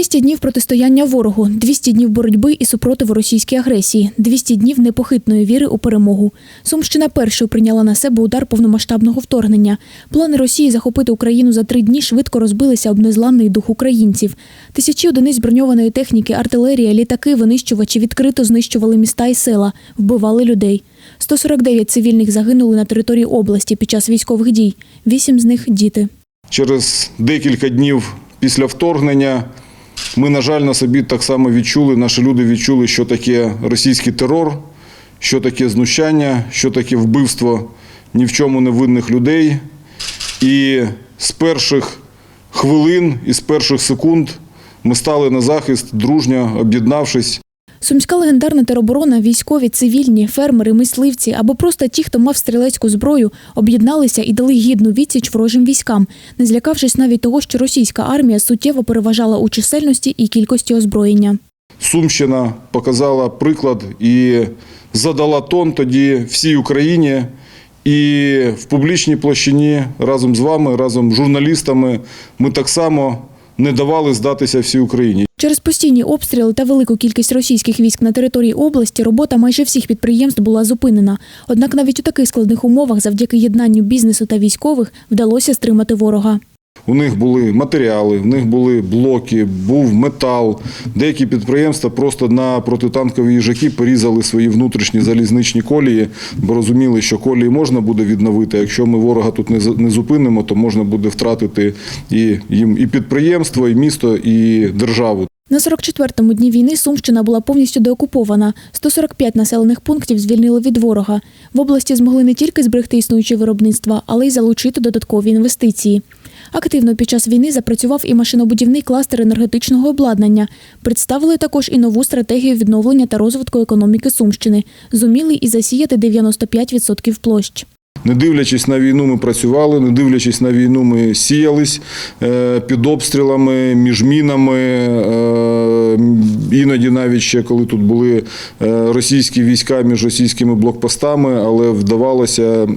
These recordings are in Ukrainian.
«200 днів протистояння ворогу, 200 днів боротьби і супротиву російській агресії, 200 днів непохитної віри у перемогу. Сумщина першою прийняла на себе удар повномасштабного вторгнення. Плани Росії захопити Україну за три дні швидко розбилися об незламний дух українців. Тисячі одиниць броньованої техніки, артилерія, літаки, винищувачі відкрито знищували міста і села, вбивали людей. 149 цивільних загинули на території області під час військових дій. Вісім з них діти. Через декілька днів після вторгнення ми, на жаль, на собі так само відчули, наші люди відчули, що таке російський терор, що таке знущання, що таке вбивство ні в чому не винних людей. І з перших хвилин і з перших секунд ми стали на захист, дружньо об'єднавшись. Сумська легендарна тероборона, військові, цивільні, фермери, мисливці або просто ті, хто мав стрілецьку зброю, об'єдналися і дали гідну відсіч ворожим військам, не злякавшись навіть того, що російська армія суттєво переважала у чисельності і кількості озброєння. Сумщина показала приклад і задала тон тоді всій Україні. І в публічній площині разом з вами, разом з журналістами, ми так само не давали здатися всій Україні. Через постійні обстріли та велику кількість російських військ на території області робота майже всіх підприємств була зупинена. Однак навіть у таких складних умовах, завдяки єднанню бізнесу та військових, вдалося стримати ворога. У них були матеріали, в них були блоки, був метал. Деякі підприємства просто на протитанкові їжаки порізали свої внутрішні залізничні колії, бо розуміли, що колії можна буде відновити. Якщо ми ворога тут не зупинимо, то можна буде втратити і їм і підприємство, і місто, і державу. На 44-му дні війни Сумщина була повністю деокупована. 145 населених пунктів звільнили від ворога. В області змогли не тільки зберегти існуючі виробництва, але й залучити додаткові інвестиції. Активно під час війни запрацював і машинобудівний кластер енергетичного обладнання. Представили також і нову стратегію відновлення та розвитку економіки Сумщини. Зуміли і засіяти 95% площ. Не дивлячись на війну, ми працювали, не дивлячись на війну, ми сіялись е, під обстрілами, між мінами. е, Іноді навіть ще коли тут були е, російські війська між російськими блокпостами, але вдавалося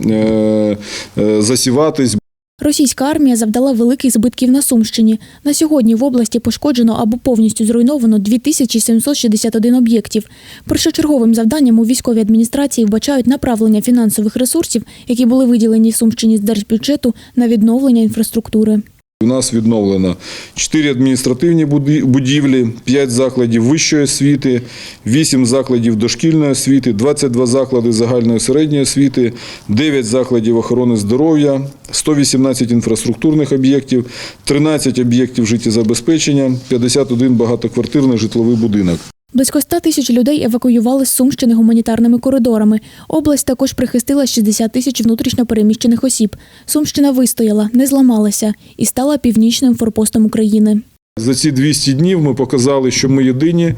засіватись. Російська армія завдала великих збитків на Сумщині. На сьогодні в області пошкоджено або повністю зруйновано 2761 об'єктів. Першочерговим завданням у військовій адміністрації вбачають направлення фінансових ресурсів, які були виділені Сумщині з держбюджету на відновлення інфраструктури. У нас відновлено 4 адміністративні будівлі, 5 закладів вищої освіти, 8 закладів дошкільної освіти, 22 заклади загальної середньої освіти, 9 закладів охорони здоров'я, 118 інфраструктурних об'єктів, 13 об'єктів життєзабезпечення, 51 багатоквартирний житловий будинок. Близько 100 тисяч людей евакуювали з Сумщини гуманітарними коридорами. Область також прихистила 60 тисяч внутрішньо переміщених осіб. Сумщина вистояла, не зламалася і стала північним форпостом України. За ці 200 днів ми показали, що ми єдині,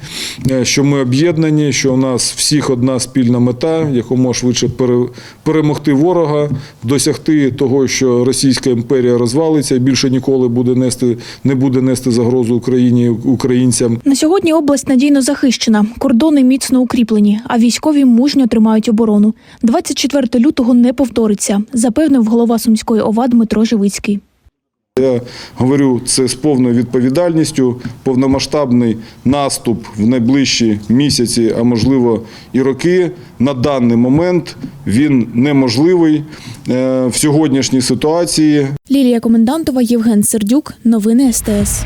е, що ми об'єднані, що у нас всіх одна спільна мета, якомога швидше пере- перемогти ворога, досягти того, що Російська імперія розвалиться і більше ніколи буде нести, не буде нести загрозу Україні українцям. На сьогодні область надійно захищена, кордони міцно укріплені, а військові мужньо тримають оборону. 24 лютого не повториться, запевнив голова сумської ОВА Дмитро Живицький. Я говорю це з повною відповідальністю. Повномасштабний наступ в найближчі місяці, а можливо і роки. На даний момент він неможливий Е, в сьогоднішній ситуації. Лілія Комендантова, Євген Сердюк. Новини СТС.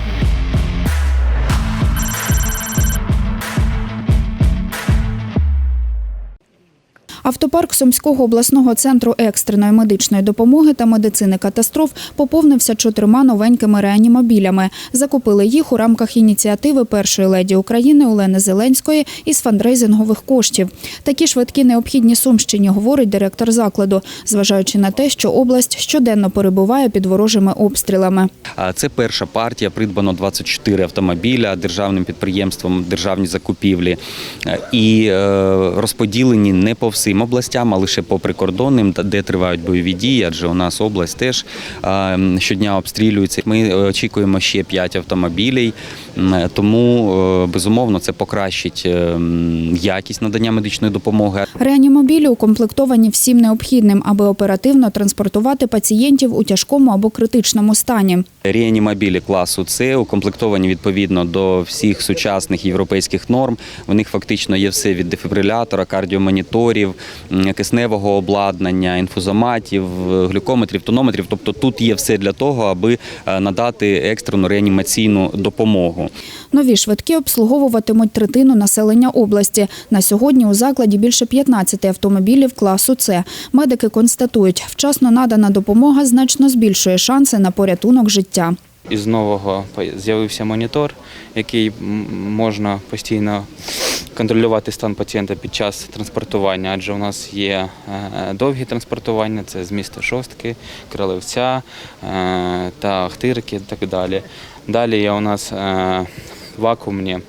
Автопарк Сумського обласного центру екстреної медичної допомоги та медицини катастроф поповнився чотирма новенькими реанімобілями. Закупили їх у рамках ініціативи першої леді України Олени Зеленської із фандрейзингових коштів. Такі швидкі необхідні Сумщині, говорить директор закладу, зважаючи на те, що область щоденно перебуває під ворожими обстрілами. Це перша партія. Придбано 24 автомобіля державним підприємством державні закупівлі Е, і е, розподілені не по всім областям, а лише по прикордонним, де тривають бойові дії. Адже у нас область теж е, щодня обстрілюється. Ми е, очікуємо ще 5 автомобілів, тому е, безумовно це покращить якість надання медичної допомоги. Реанімобілі укомплектовані всім необхідним, аби оперативно транспортувати пацієнтів у тяжкому або критичному стані. Реанімобілі класу С укомплектовані відповідно до всіх сучасних європейських норм. У них фактично є все від дефібрилятора, кардіомоніторів, кисневого обладнання, інфузоматів, глюкометрів, тонометрів. Тобто тут є все для того, аби е, надати екстрену реанімаційну допомогу. Нові швидкі обслуговуватимуть третину населення області. На сьогодні у закладі більше 15 автомобілів класу С. Медики констатують, вчасно надана допомога значно збільшує шанси на порятунок життя. Із нового з'явився монітор, який можна постійно контролювати стан пацієнта під час транспортування, адже у нас є е, довгі транспортування, це з міста Шостки, Кролевця е, та Ахтирки і так далі. Далі є у нас е, вакуумні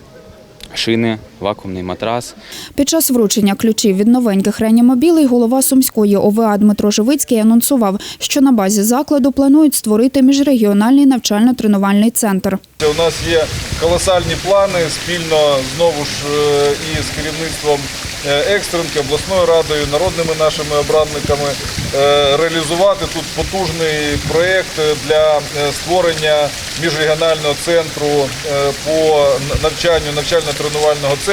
шини, вакуумний матрас. Під час вручення ключів від новеньких реанімобілей голова Сумської ОВА Дмитро Живицький анонсував, що на базі закладу планують створити міжрегіональний навчально-тренувальний центр. У нас є колосальні плани спільно знову ж е, із керівництвом е, Екстренки, обласною радою, народними нашими обрадниками е, реалізувати тут потужний проєкт для створення міжрегіонального центру по навчанню навчально-тренувального центру.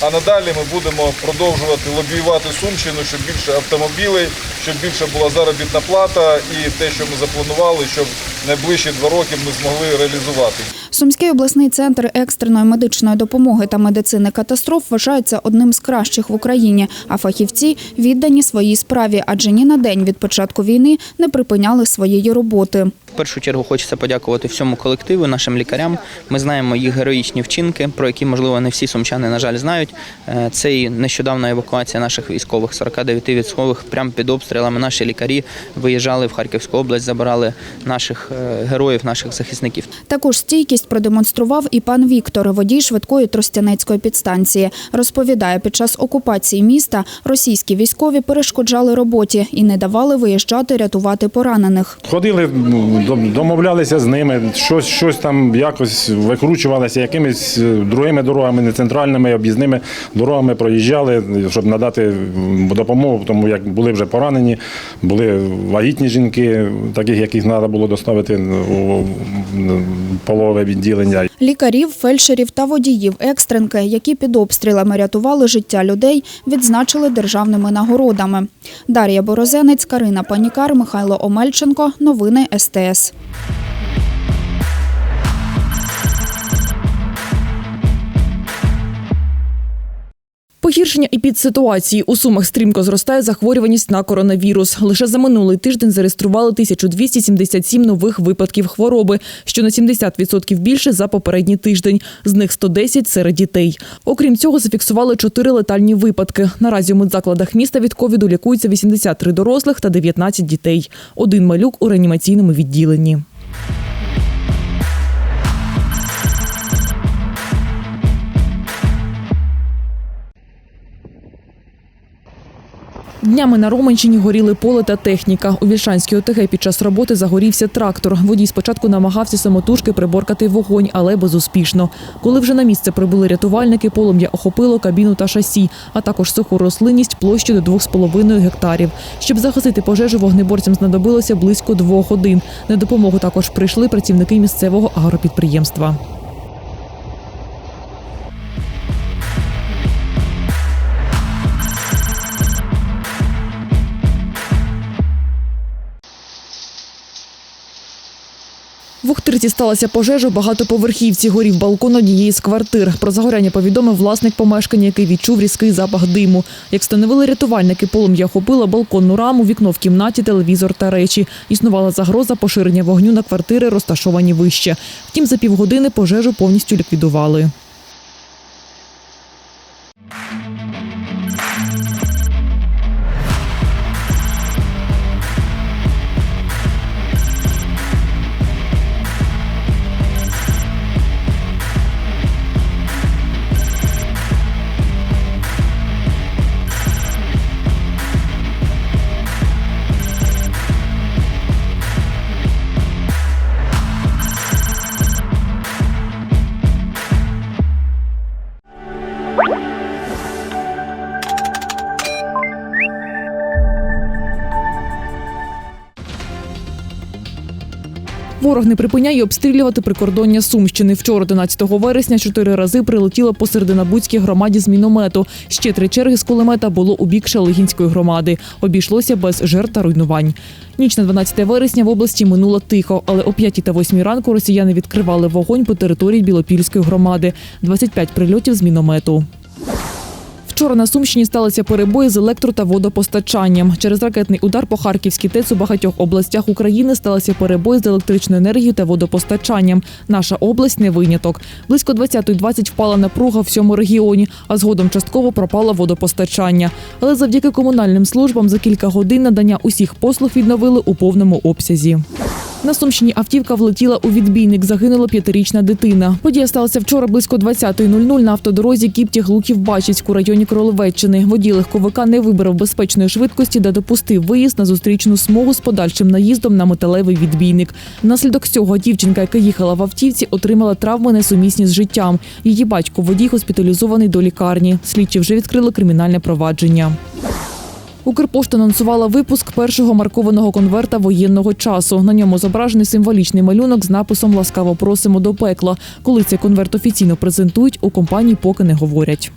А надалі ми будемо продовжувати лобіювати Сумщину, щоб більше автомобілей, щоб більше була заробітна плата і те, що ми запланували, щоб найближчі два роки ми змогли реалізувати. Сумський обласний центр екстреної медичної допомоги та медицини катастроф вважається одним з кращих в Україні, а фахівці віддані своїй справі, адже ні на день від початку війни не припиняли своєї роботи. В першу чергу хочеться подякувати всьому колективу, нашим лікарям. Ми знаємо їх героїчні вчинки, про які, можливо, не всі сумчани, на жаль, знають. Е, Це і нещодавна евакуація наших військових, 49 військових, прямо під обстрілами. Наші лікарі виїжджали в Харківську область, забирали наших е, героїв, наших захисників. Також стійкість продемонстрував і пан Віктор, водій швидкої тростянецької підстанції. Розповідає, під час окупації міста російські військові перешкоджали роботі і не давали виїжджати рятувати поранених. Ходили, домовлялися з ними, щось, щось там якось викручувалося, якимись е, другими дорогами, не центральними, об'їзними дорогами проїжджали, щоб надати допомогу, тому як були вже поранені, були вагітні жінки, таких, яких треба було доставити у полове відділення. Лікарів, фельдшерів та водіїв екстренки, які під обстрілами рятували життя людей, відзначили державними нагородами. Дар'я Борозенець, Карина Панікар, Михайло Омельченко. Новини СТС. Погіршення епідситуації у Сумах стрімко зростає захворюваність на коронавірус. Лише за минулий тиждень зареєстрували 1277 нових випадків хвороби, що на 70% більше за попередній тиждень. З них 110 – серед дітей. Окрім цього, зафіксували 4 летальні випадки. Наразі у медзакладах міста від ковіду лікуються 83 дорослих та 19 дітей. Один малюк у реанімаційному відділенні. Днями на Романщині горіли поле та техніка. У Вільшанській ОТГ під час роботи загорівся трактор. Водій спочатку намагався самотужки приборкати вогонь, але безуспішно. Коли вже на місце прибули рятувальники, полум'я охопило кабіну та шасі, а також суху рослинність площею до 2,5 гектарів. Щоб загасити пожежу, вогнеборцям знадобилося близько двох годин. На допомогу також прийшли працівники місцевого агропідприємства. В Охтирці сталася пожежа у багатоповерхівці. Горів балкон однієї з квартир. Про загоряння повідомив власник помешкання, який відчув різкий запах диму. Як встановили рятувальники, полум'я охопило балконну раму, вікно в кімнаті, телевізор та речі. Існувала загроза поширення вогню на квартири, розташовані вище. Втім, за півгодини пожежу повністю ліквідували. Ворог не припиняє обстрілювати прикордоння Сумщини. Вчора, 11 вересня, чотири рази прилетіло по Серединабудській громаді з міномету. Ще три черги з кулемета було у бік Шалигінської громади. Обійшлося без жертв та руйнувань. Ніч на 12 вересня в області минула тихо, але о 5 та 8 ранку росіяни відкривали вогонь по території Білопільської громади. 25 прильотів з міномету. Вчора на Сумщині сталися перебої з електро та водопостачанням. Через ракетний удар по Харківській ТЕЦ у багатьох областях України сталися перебої з електричною енергією та водопостачанням. Наша область не виняток. Близько 20.20 впала напруга в всьому регіоні, а згодом частково пропало водопостачання. Але завдяки комунальним службам за кілька годин надання усіх послуг відновили у повному обсязі. На Сумщині автівка влетіла у відбійник. Загинула п'ятирічна дитина. Подія сталася вчора близько 20.00 на автодорозі Кіптя Глуків Бачицьк у районі Кролевеччини. Водій легковика не вибрав безпечної швидкості та допустив виїзд на зустрічну смугу з подальшим наїздом на металевий відбійник. Внаслідок цього дівчинка, яка їхала в автівці, отримала травми несумісні з життям. Її батько водій госпіталізований до лікарні. Слідчі вже відкрили кримінальне провадження. Укрпошта анонсувала випуск першого маркованого конверта воєнного часу. На ньому зображений символічний малюнок з написом Ласкаво просимо до пекла. Коли цей конверт офіційно презентують, у компанії поки не говорять.